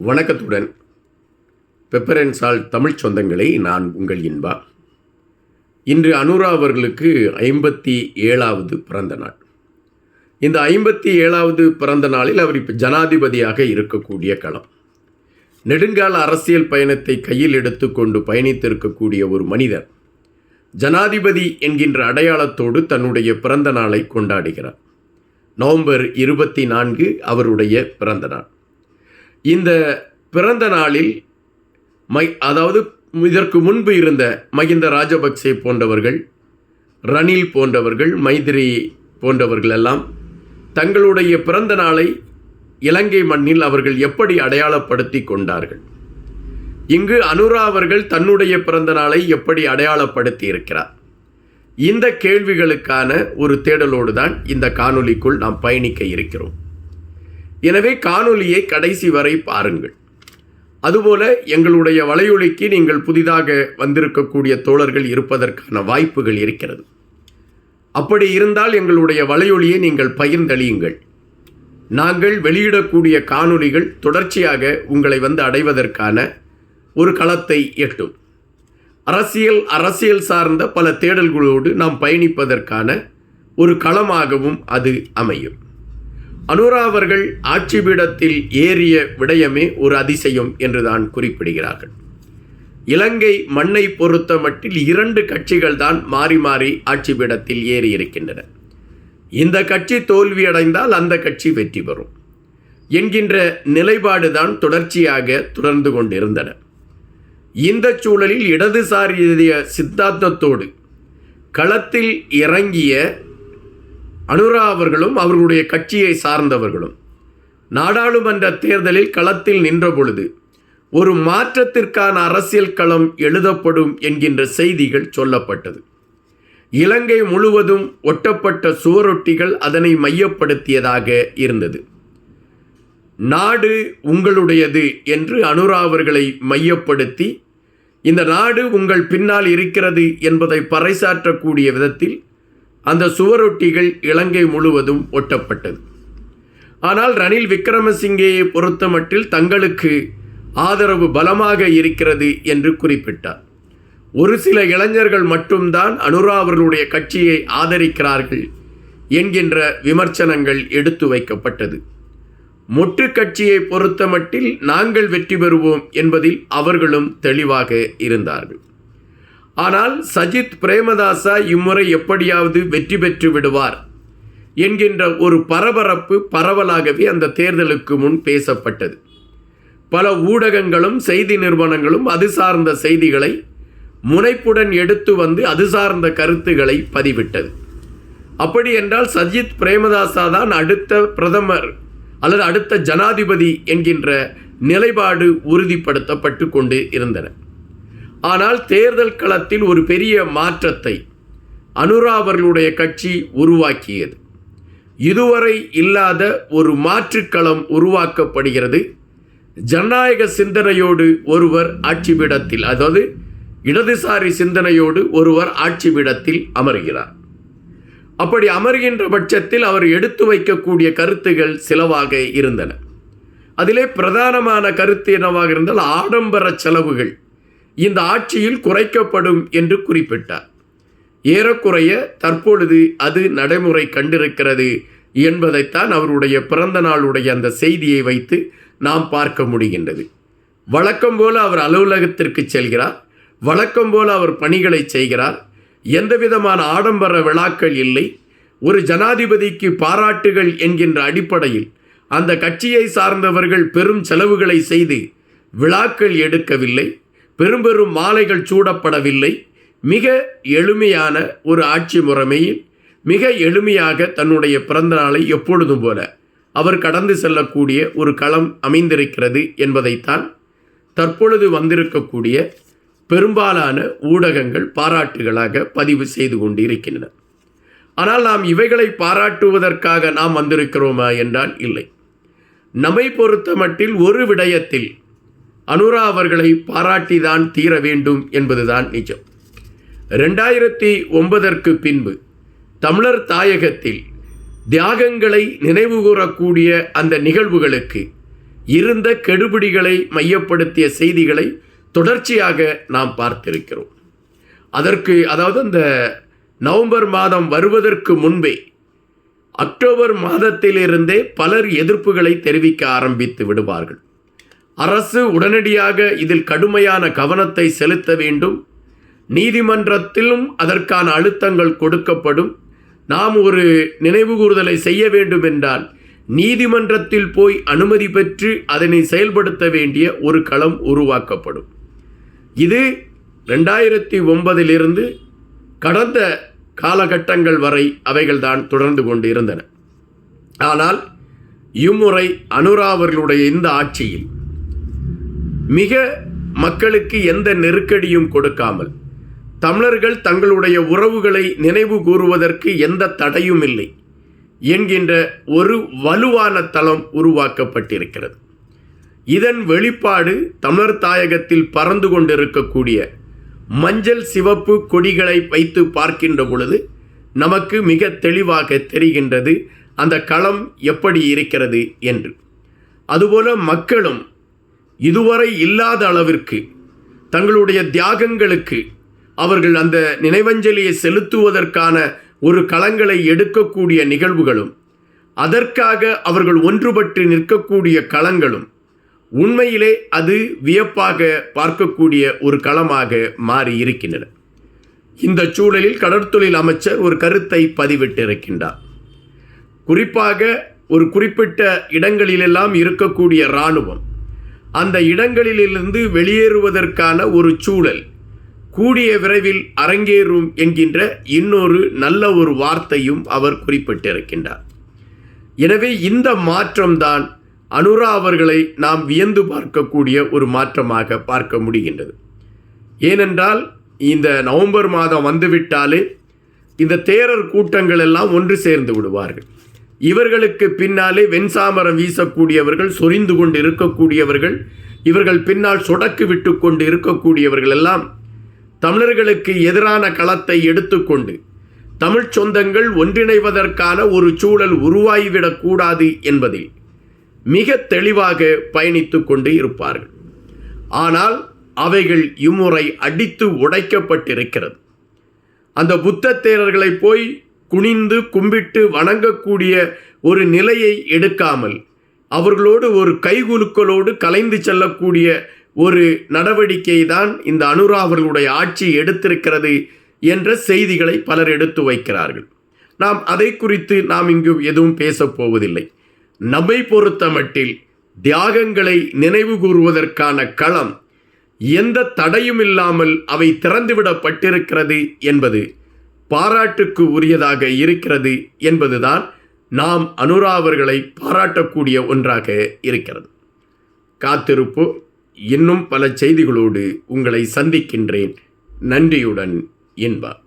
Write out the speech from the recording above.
வணக்கத்துடன். Pepper and salt Tamil சொந்தங்களை நான் உங்கள் இன்பா. இன்று அனுரா அவர்களுக்கு ஐம்பத்தி ஏழாவது பிறந்த நாள். இந்த ஐம்பத்தி ஏழாவது பிறந்த நாளில் அவர் இப்போ ஜனாதிபதியாக இருக்கக்கூடிய களம் நெடுங்கால அரசியல் பயணத்தை கையில் எடுத்துக்கொண்டு பயணித்திருக்கக்கூடிய ஒரு மனிதர். ஜனாதிபதி என்கின்ற அடையாளத்தோடு தன்னுடைய பிறந்த நாளை கொண்டாடுகிறார். நவம்பர் இருபத்தி நான்கு அவருடைய பிறந்த நாள். இந்த பிறந்த நாளில் மை அதாவது இதற்கு முன்பு இருந்த மகிந்த ராஜபக்சே போன்றவர்கள் ரணில் போன்றவர்கள் மைத்திரி போன்றவர்கள் எல்லாம் தங்களுடைய பிறந்த நாளை இலங்கை மண்ணில் அவர்கள் எப்படி அடையாளப்படுத்தி கொண்டார்கள்? இங்கு அனுரா அவர்கள் தன்னுடைய பிறந்த நாளை எப்படி அடையாளப்படுத்தி இருக்கிறார் இந்த கேள்விகளுக்கான ஒரு தேடலோடு தான் இந்த காணொலிக்குள் நாம் பயணிக்க இருக்கிறோம். எனவே காணொலியை கடைசி வரை பாருங்கள். அதுபோல எங்களுடைய வலையொலிக்கு நீங்கள் புதிதாக வந்திருக்கக்கூடிய தோழர்கள் இருப்பதற்கான வாய்ப்புகள் இருக்கிறது. அப்படி இருந்தால் எங்களுடைய வலையொலியை நீங்கள் பகிர்ந்தளியுங்கள். நாங்கள் வெளியிடக்கூடிய காணொலிகள் தொடர்ச்சியாக உங்களை வந்து அடைவதற்கான ஒரு களத்தை எட்டும். அரசியல் அரசியல் சார்ந்த பல தேடல்களோடு நாம் பயணிப்பதற்கான ஒரு களமாகவும் அது அமையும். அனுரா அவர்கள் ஆட்சி பீடத்தில் ஏறிய விடயமே ஒரு அதிசயம் என்று தான் குறிப்பிடுகிறார்கள். இலங்கை மண்ணை பொறுத்த மட்டில் இரண்டு கட்சிகள் தான் மாறி மாறி ஆட்சி பீடத்தில் ஏறி இருக்கின்றன இந்த கட்சி தோல்வியடைந்தால் அந்த கட்சி வெற்றி பெறும். என்கின்ற நிலைப்பாடு தான் தொடர்ச்சியாக தொடர்ந்து கொண்டிருந்தன. இந்த சூழலில் இடதுசாரிய சித்தாந்தத்தோடு களத்தில் இறங்கிய அனுரா அவர்களும் அவர்களுடைய கட்சியை சார்ந்தவர்களும். நாடாளுமன்ற தேர்தலில் களத்தில் நின்ற பொழுது ஒரு மாற்றத்திற்கான அரசியல் களம் எழுதப்படும் என்கின்ற செய்திகள் சொல்லப்பட்டது. இலங்கை முழுவதும் ஒட்டப்பட்ட சுவரொட்டிகள் அதனை மையப்படுத்தியதாக இருந்தது. நாடு உங்களுடையது என்று அனுரா அவர்களை மையப்படுத்தி இந்த நாடு உங்கள் பின்னால் இருக்கிறது என்பதை பறைசாற்றக்கூடிய விதத்தில் அந்த சுவரொட்டிகள் இலங்கை முழுவதும் ஒட்டப்பட்டது. ஆனால் ரணில் விக்ரமசிங்கேயை பொறுத்தமட்டில் தங்களுக்கு ஆதரவு பலமாக இருக்கிறது என்று குறிப்பிட்டார். ஒரு சில இளைஞர்கள் மட்டும்தான் அனுரா அவர்களுடைய கட்சியை ஆதரிக்கிறார்கள் என்கின்ற விமர்சனங்கள் எடுத்து வைக்கப்பட்டது. மொட்டு கட்சியை பொறுத்தமட்டில் நாங்கள் வெற்றி பெறுவோம் என்பதில் அவர்களும் தெளிவாக இருந்தார்கள். ஆனால் சஜித் பிரேமதாசா இம்முறை எப்படியாவது வெற்றி பெற்று விடுவார் என்கின்ற ஒரு பரபரப்பு பரவலாகவே அந்த தேர்தலுக்கு முன் பேசப்பட்டது. பல ஊடகங்களும் செய்தி நிறுவனங்களும் அது சார்ந்த செய்திகளை முனைப்புடன் எடுத்து வந்து அது சார்ந்த கருத்துக்களை பதிவிட்டது. அப்படி என்றால் சஜித் பிரேமதாசா தான் அடுத்த பிரதமர் அல்லது அடுத்த ஜனாதிபதி என்கின்ற நிலைப்பாடு உறுதிப்படுத்தப்பட்டு கொண்டு இருந்தன. ஆனால் தேர்தல் களத்தில் ஒரு பெரிய மாற்றத்தை அனுரா அவர்களுடைய கட்சி உருவாக்கியது. இதுவரை இல்லாத ஒரு மாற்றுக்களம் உருவாக்கப்படுகிறது. ஜனநாயக சிந்தனையோடு ஒருவர் ஆட்சி பீடத்தில் அதாவது இடதுசாரி சிந்தனையோடு ஒருவர் ஆட்சி பீடத்தில் அமர்கிறார். அப்படி அமர்கின்ற பட்சத்தில் அவர் எடுத்து வைக்கக்கூடிய கருத்துகள் சிலவாக இருந்தன. அதிலே பிரதானமான கருத்து என்னவாக இருந்தால் ஆடம்பர செலவுகள். இந்த ஆட்சியில் குறைக்கப்படும் என்று குறிப்பிட்டார். ஏறக்குறைய தற்பொழுது அது நடைமுறை கண்டிருக்கிறது என்பதைத்தான் அவருடைய பிறந்த நாளுடைய அந்த செய்தியை வைத்து நாம் பார்க்க முடிகின்றது. வழக்கம் போல அவர் அலுவலகத்திற்கு செல்கிறார். வழக்கம் போல அவர் பணிகளை செய்கிறார். எந்த விதமான ஆடம்பர விழாக்கள் இல்லை. ஒரு ஜனாதிபதிக்கு பாராட்டுகள் என்கின்ற அடிப்படையில் அந்த கட்சியை சார்ந்தவர்கள் பெரும் செலவுகளை செய்து விழாக்கள் எடுக்கவில்லை. பெரும் பெரும் மாலைகள் சூடப்படவில்லை. மிக எளிமையான ஒரு ஆட்சி முறைமையில் மிக எளிமையாக தன்னுடைய பிறந்த நாளை எப்பொழுதும் போல அவர் கடந்து செல்லக்கூடிய ஒரு களம் அமைந்திருக்கிறது என்பதைத்தான் தற்பொழுது வந்திருக்கக்கூடிய பெரும்பாலான ஊடகங்கள் பாராட்டுகளாக பதிவு செய்து கொண்டு இருக்கின்றன ஆனால் நாம் இவைகளை பாராட்டுவதற்காக நாம் வந்திருக்கிறோமா என்றால் இல்லை. நம்மை பொறுத்த மட்டில் ஒரு விடயத்தில் அனுரா அவர்களை பாராட்டிதான் தீர வேண்டும் என்பதுதான் நிஜம். ரெண்டாயிரத்தி ஒன்பதற்கு பின்பு தமிழர் தாயகத்தில் தியாகங்களை நினைவுகூரக்கூடிய அந்த நிகழ்வுகளுக்கு இருந்த கெடுபிடிகளை மையப்படுத்திய செய்திகளை தொடர்ச்சியாக நாம் பார்த்திருக்கிறோம். அதற்கு அதாவது அந்த நவம்பர் மாதம் வருவதற்கு முன்பே அக்டோபர் மாதத்திலிருந்தே பலர் எதிர்ப்புகளை தெரிவிக்க ஆரம்பித்து விடுவார்கள். அரசு உடனடியாக இதில் கடுமையான கவனத்தை செலுத்த வேண்டும். நீதிமன்றத்திலும் அதற்கான அழுத்தங்கள் கொடுக்கப்படும். நாம் ஒரு நினைவுகூறுதலை செய்ய வேண்டும் என்றால் நீதிமன்றத்தில் போய் அனுமதி பெற்று அதனை செயல்படுத்த வேண்டிய ஒரு களம் உருவாக்கப்படும். இது ரெண்டாயிரத்தி ஒன்பதிலிருந்து கடந்த காலகட்டங்கள் வரை அவைகள்தான் தொடர்ந்து கொண்டு இருந்தன ஆனால் இம்முறை அனுரா அவர்களுடைய இந்த ஆட்சியில் மிக மக்களுக்கு எந்த நெருக்கடியும் கொடுக்காமல் தமிழர்கள் தங்களுடைய உறவுகளை நினைவு கூறுவதற்கு எந்த தடையும் இல்லை என்கின்ற ஒரு வலுவான தளம் உருவாக்கப்பட்டிருக்கிறது. இதன் வெளிப்பாடு தமிழர் தாயகத்தில் பறந்து கொண்டிருக்கக்கூடிய மஞ்சள் சிவப்பு கொடிகளை வைத்து பார்க்கின்ற பொழுது நமக்கு மிக தெளிவாக தெரிகின்றது அந்த களம் எப்படி இருக்கிறது என்று. அதுபோல மக்களும் இதுவரை இல்லாத அளவிற்கு தங்களுடைய தியாகங்களுக்கு அவர்கள் அந்த நினைவஞ்சலியை செலுத்துவதற்கான ஒரு களங்களை எடுக்கக்கூடிய நிகழ்வுகளும் அதற்காக அவர்கள் ஒன்றுபட்டு நிற்கக்கூடிய களங்களும் உண்மையிலே அது வியப்பாக பார்க்கக்கூடிய ஒரு களமாக மாறி இருக்கின்றன. இந்த சூழலில் கடற்தொழில் அமைச்சர் ஒரு கருத்தை பதிவிட்டிருக்கின்றார். குறிப்பாக ஒரு குறிப்பிட்ட இடங்களிலெல்லாம் இருக்கக்கூடிய இராணுவம் அந்த இடங்களிலிருந்து வெளியேறுவதற்கான ஒரு சூழல். கூடிய விரைவில் அரங்கேறும் என்கின்ற இன்னொரு நல்ல ஒரு வார்த்தையும் அவர் குறிப்பிட்டிருக்கின்றார். எனவே இந்த மாற்றம்தான் அனுரா அவர்களை நாம் வியந்து பார்க்கக்கூடிய ஒரு மாற்றமாக பார்க்க முடிகின்றது. ஏனென்றால் இந்த நவம்பர் மாதம் வந்துவிட்டாலே இந்த தேரர் கூட்டங்கள் எல்லாம் ஒன்று சேர்ந்து விடுவார்கள். இவர்களுக்கு பின்னாலே வெண்சாமரம் வீசக்கூடியவர்கள் சொரிந்து கொண்டு இருக்கக்கூடியவர்கள் இவர்கள் பின்னால் சொடக்கு விட்டு கொண்டு இருக்கக்கூடியவர்கள் எல்லாம் தமிழர்களுக்கு எதிரான களத்தை எடுத்துக்கொண்டு தமிழ்ச் சொந்தங்கள் ஒன்றிணைவதற்கான ஒரு சூழல் உருவாகிவிடக்கூடாது என்பதில் மிக தெளிவாக பயணித்து கொண்டு இருப்பார்கள். ஆனால் அவைகள் இம்முறை அடித்து உடைக்கப்பட்டிருக்கிறது. அந்த புத்த தேரர்களை போய் குனிந்து கும்பிட்டு வணங்கக்கூடிய ஒரு நிலையை எடுக்காமல் அவர்களோடு ஒரு கைகுலுக்களோடு கலைந்து செல்லக்கூடிய ஒரு நடவடிக்கை தான் இந்த அனுரா அவர்களுடைய ஆட்சி எடுத்திருக்கிறது என்ற செய்திகளை பலர் எடுத்து வைக்கிறார்கள். நாம் அதை குறித்து நாம் இங்கு எதுவும் பேசப் போவதில்லை. நம்மை பொறுத்த மட்டில் தியாகங்களை நினைவு கூறுவதற்கான களம் எந்த தடையும் இல்லாமல் அவை திறந்துவிடப்பட்டிருக்கிறது என்பது பாராட்டுக்கு உரியதாக இருக்கிறது என்பதுதான் நாம் அனுரா அவர்களை பாராட்டக்கூடிய ஒன்றாக இருக்கிறது. காத்திருப்பு இன்னும் பல செய்திகளோடு உங்களை சந்திக்கின்றேன். நன்றியுடன் என்பார்